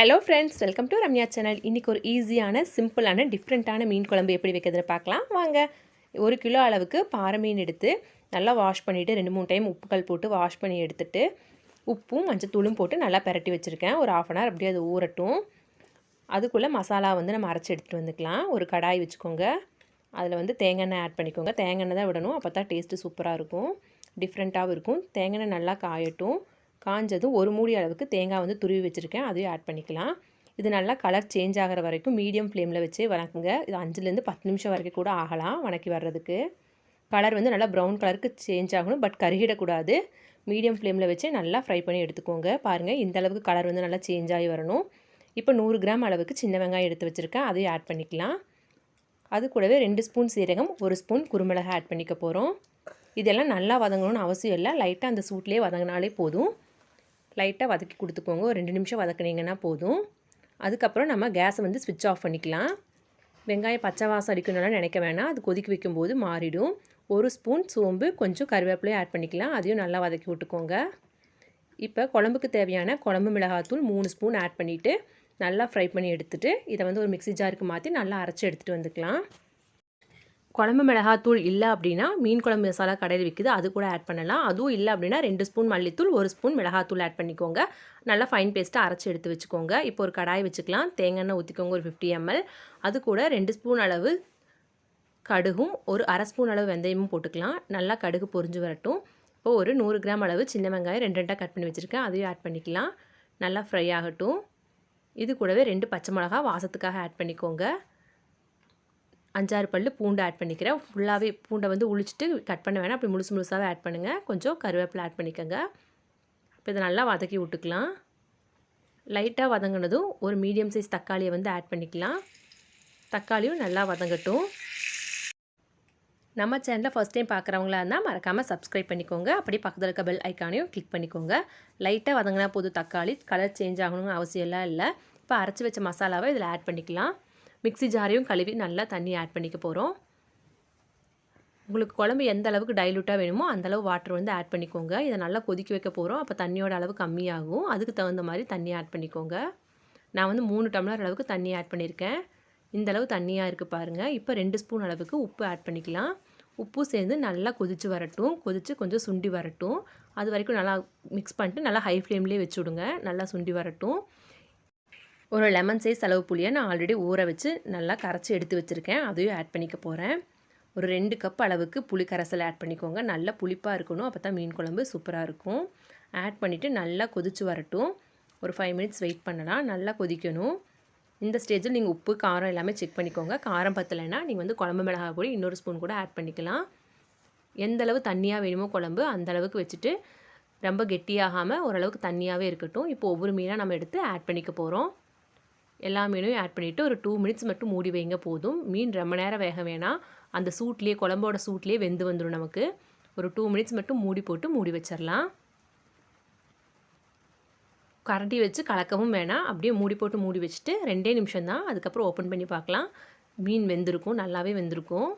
Hello friends welcome to Ramya channel இன்றைக்கி ஒரு ஈஸியான சிம்பிளான டிஃப்ரெண்ட்டான மீன் குழம்பு எப்படி வைக்கிறதுன்னு பார்க்கலாம். வாங்க. ஒரு கிலோ அளவுக்கு பாறை மீன் எடுத்து நல்லா வாஷ் பண்ணிவிட்டு ரெண்டு மூணு டைம் உப்புக்கல் போட்டு வாஷ் பண்ணி எடுத்துட்டு உப்பும் மஞ்சத்தூளும் போட்டு நல்லா பரட்டி வச்சுருக்கேன். ஒரு ஆஃப் அன் ஹவர் அப்படியே அது ஊறட்டும். அதுக்குள்ளே மசாலா வந்து நம்ம அரைச்சி எடுத்துகிட்டு வந்துக்கலாம். ஒரு கடாய் வச்சுக்கோங்க. அதில் வந்து தேங்காய் எண்ணெய் ஆட் பண்ணிக்கோங்க. தேங்காய் எண்ணெய் தான் விடணும். அப்போ தான் டேஸ்ட்டு சூப்பராக இருக்கும். டிஃப்ரெண்ட்டாகவும் இருக்கும். தேங்காய் எண்ணெய் நல்லா காயட்டும். காஞ்சதும் ஒரு மூடி அளவுக்கு தேங்காய் வந்து துருவி வச்சுருக்கேன். அதையும் ஆட் பண்ணிக்கலாம். இது நல்லா கலர் சேஞ்ச் ஆகிற வரைக்கும் மீடியம் ஃப்ளேமில் வச்சு வணக்குங்க இது அஞ்சுலேருந்து பத்து நிமிஷம் வரைக்கும் கூட ஆகலாம் வணக்கி வர்றதுக்கு. கலர் வந்து நல்லா ப்ரௌன் கலருக்கு சேஞ்ச் ஆகணும் பட் கருகிடக்கூடாது. மீடியம் ஃப்ளேமில் வச்சு நல்லா ஃப்ரை பண்ணி எடுத்துக்கோங்க. பாருங்கள் இந்த அளவுக்கு கலர் வந்து நல்லா சேஞ்ச் ஆகி வரணும். இப்போ நூறு கிராம் அளவுக்கு சின்ன வெங்காயம் எடுத்து வச்சுருக்கேன். அதையும் ஆட் பண்ணிக்கலாம். அது கூடவே ரெண்டு ஸ்பூன் சீரகம் ஒரு ஸ்பூன் குருமிளகா ஆட் பண்ணிக்க போகிறோம் இதெல்லாம் நல்லா வதங்கணும்னு அவசியம் இல்லை. லைட்டாக அந்த சூட்லேயே வதங்கினாலே போதும். லைட்டாக வதக்கி கொடுத்துக்கோங்க. ஒரு ரெண்டு நிமிஷம் வதக்குனீங்கன்னா போதும். அதுக்கப்புறம் நம்ம கேஸை வந்து ஸ்விட்ச் ஆஃப் பண்ணிக்கலாம். வெங்காயம் பச்சை வாசம் அடிக்கணும்லாம் நினைக்க வேணாம். அது கொதிக்க வைக்கும்போது மாறிடும். ஒரு ஸ்பூன் சோம்பு கொஞ்சம் கருவேப்பிலையும் ஆட் பண்ணிக்கலாம். அதையும் நல்லா வதக்கி விட்டுக்கோங்க. இப்போ குழம்புக்கு தேவையான குழம்பு மிளகாத்தூள் மூணு ஸ்பூன் ஆட் பண்ணிவிட்டு நல்லா ஃப்ரை பண்ணி எடுத்துகிட்டு இதை வந்து ஒரு மிக்ஸி ஜாருக்கு மாற்றி நல்லா அரைச்சி எடுத்துகிட்டு வந்துக்கலாம். குழம்பு மிளகாத்தூள் இல்லை அப்படின்னா மீன் குழம்பு மசாலா கடையில் விற்குது அது கூட ஆட் பண்ணலாம். அதுவும் இல்லை அப்படின்னா ரெண்டு ஸ்பூன் மல்லித்தூள் ஒரு ஸ்பூன் மிளகாத்தூள் ஆட் பண்ணிக்கோங்க. நல்லா ஃபைன் பேஸ்ட்டாக அரைச்சி எடுத்து வச்சுக்கோங்க. இப்போ ஒரு கடாய் வச்சுக்கலாம். தேங்காய் எண்ணெய் ஊற்றிக்கோங்க ஒரு ஃபிஃப்டி எம்எல் அது கூட ரெண்டு ஸ்பூன் அளவு கடுகும் ஒரு அரை ஸ்பூன் அளவு வெந்தயமும் போட்டுக்கலாம். நல்லா கடுகு பொரிஞ்சு வரட்டும். இப்போ ஒரு நூறு கிராம் அளவு சின்ன வெங்காயம் ரெண்டு ரெண்டாக கட் பண்ணி வச்சுருக்கேன். அதையும் ஆட் பண்ணிக்கலாம். நல்லா ஃப்ரை ஆகட்டும். இது கூடவே ரெண்டு பச்சை மிளகா வாசத்துக்காக ஆட் பண்ணிக்கோங்க. அஞ்சாறு பல் பூண்டு ஆட் பண்ணிக்கிறேன். ஃபுல்லாகவே பூண்டை வந்து உளிச்சிட்டு கட் பண்ண வேணாம். அப்படி முழுசு முழுசாகவே ஆட் பண்ணுங்கள் கொஞ்சம் கருவேப்பிலை ஆட் பண்ணிக்கோங்க. இப்போ இதை நல்லா வதக்கி விட்டுக்கலாம். லைட்டாக வதங்கினதும் ஒரு மீடியம் சைஸ் தக்காளியை வந்து ஆட் பண்ணிக்கலாம். தக்காளியும் நல்லா வதங்கட்டும். நம்ம சேனலில் ஃபஸ்ட் டைம் பார்க்குறவங்களா இருந்தால் மறக்காமல் சப்ஸ்கிரைப் பண்ணிக்கோங்க. அப்படியே பக்கத்தில் இருக்க பெல் ஐக்கானையும் கிளிக் பண்ணிக்கோங்க. லைட்டாக வதங்கினா போதும் தக்காளி. கலர் சேஞ்ச் ஆகணும்னு அவசியம்லாம் இல்லை. இப்போ அரைச்சி வச்ச மசாலாவை இதில் ஆட் பண்ணிக்கலாம். மிக்ஸி ஜாரையும் கழுவி நல்லா தண்ணி ஆட் பண்ணிக்க போகிறோம் உங்களுக்கு குழம்பு எந்த அளவுக்கு டைலூட்டாக வேணுமோ அந்தளவு வாட்டர் வந்து ஆட் பண்ணிக்கோங்க. இதை நல்லா கொதிக்க வைக்க போகிறோம் அப்போ தண்ணியோட அளவு கம்மியாகும். அதுக்கு தகுந்த மாதிரி தண்ணி ஆட் பண்ணிக்கோங்க. நான் வந்து மூணு டம்ளர் அளவுக்கு தண்ணி ஆட் பண்ணியிருக்கேன் இந்த அளவு தண்ணியாக இருக்குது பாருங்கள் இப்போ ரெண்டு ஸ்பூன் அளவுக்கு உப்பு ஆட் பண்ணிக்கலாம். உப்பு சேர்ந்து நல்லா கொதித்து வரட்டும். கொதித்து கொஞ்சம் சுண்டி வரட்டும். அது வரைக்கும் நல்லா மிக்ஸ் பண்ணிட்டு நல்லா ஹை ஃப்ளேம்லேயே வச்சு விடுங்க. நல்லா சுண்டி வரட்டும். ஒரு லெமன் சைஸ் அளவு புளியை நான் ஆல்ரெடி ஊற வச்சு நல்லா கரைச்சி எடுத்து வச்சுருக்கேன். அதையும் ஆட் பண்ணிக்க போகிறேன் ஒரு ரெண்டு கப் அளவுக்கு புளி கரைசல் ஆட் பண்ணிக்கோங்க. நல்லா புளிப்பாக இருக்கணும். அப்போ தான் மீன் குழம்பு சூப்பராக இருக்கும். ஆட் பண்ணிவிட்டு நல்லா கொதித்து வரட்டும். ஒரு ஃபைவ் மினிட்ஸ் வெயிட் பண்ணலாம். நல்லா கொதிக்கணும். இந்த ஸ்டேஜில் நீங்கள் உப்பு காரம் எல்லாமே செக் பண்ணிக்கோங்க. காரம் பத்தலைன்னா நீங்கள் வந்து குழம்பு மிளகாய் பொடி இன்னொரு ஸ்பூன் கூட ஆட் பண்ணிக்கலாம். எந்த அளவு தண்ணியாக வேணுமோ குழம்பு அந்த அளவுக்கு வச்சுட்டு ரொம்ப கெட்டியாகாமல் ஓரளவுக்கு தண்ணியாகவே இருக்கட்டும். இப்போ ஒவ்வொரு மீனாக நம்ம எடுத்து ஆட் பண்ணிக்க போகிறோம் எல்லா மீனையும் ஆட் பண்ணிவிட்டு ஒரு டூ மினிட்ஸ் மட்டும் மூடி வைங்க போதும். மீன் ரொம்ப நேரம் வேக வேணாம். அந்த சூட்லேயே குழம்போட சூட்லேயே வெந்து வந்துடும் நமக்கு. ஒரு டூ மினிட்ஸ் மட்டும் மூடி போட்டு மூடி வச்சிடலாம் கரண்டி வச்சு கலக்கவும் வேணாம். அப்படியே மூடி போட்டு மூடி வச்சுட்டு ரெண்டே நிமிஷம் தான். அதுக்கப்புறம் ஓப்பன் பண்ணி பார்க்கலாம். மீன் வெந்திருக்கும் நல்லாவே வெந்திருக்கும்.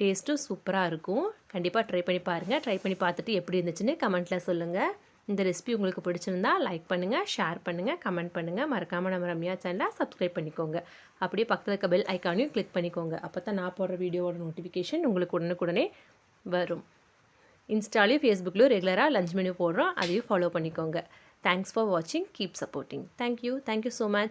டேஸ்ட்டும் சூப்பராக இருக்கும். கண்டிப்பாக ட்ரை பண்ணி பாருங்கள் ட்ரை பண்ணி பார்த்துட்டு எப்படி இருந்துச்சுன்னு கமெண்ட்டில் சொல்லுங்கள் இந்த ரெசிபி உங்களுக்கு பிடிச்சிருந்தா லைக் பண்ணுங்கள் ஷேர் பண்ணுங்கள் கமெண்ட் பண்ணுங்கள் மறக்காமல் நம்ம ரம்யா சேனலை சப்ஸ்கிரைப் பண்ணிக்கோங்க. அப்படியே பக்கத்தில் இருக்க பெல் ஐக்கானையும் கிளிக் பண்ணிக்கோங்க. அப்போ தான் நான் போடுற வீடியோவோட நோட்டிஃபிகேஷன் உங்களுக்கு உடனுக்குடனே வரும். இன்ஸ்டாலையும் ஃபேஸ்புக்லையும் ரெகுலராக லஞ்ச் மெனு போடுறோம். அதையும் ஃபாலோ பண்ணிக்கோங்க. தேங்க்ஸ் ஃபார் வாட்சிங் keep supporting thank you thank you so much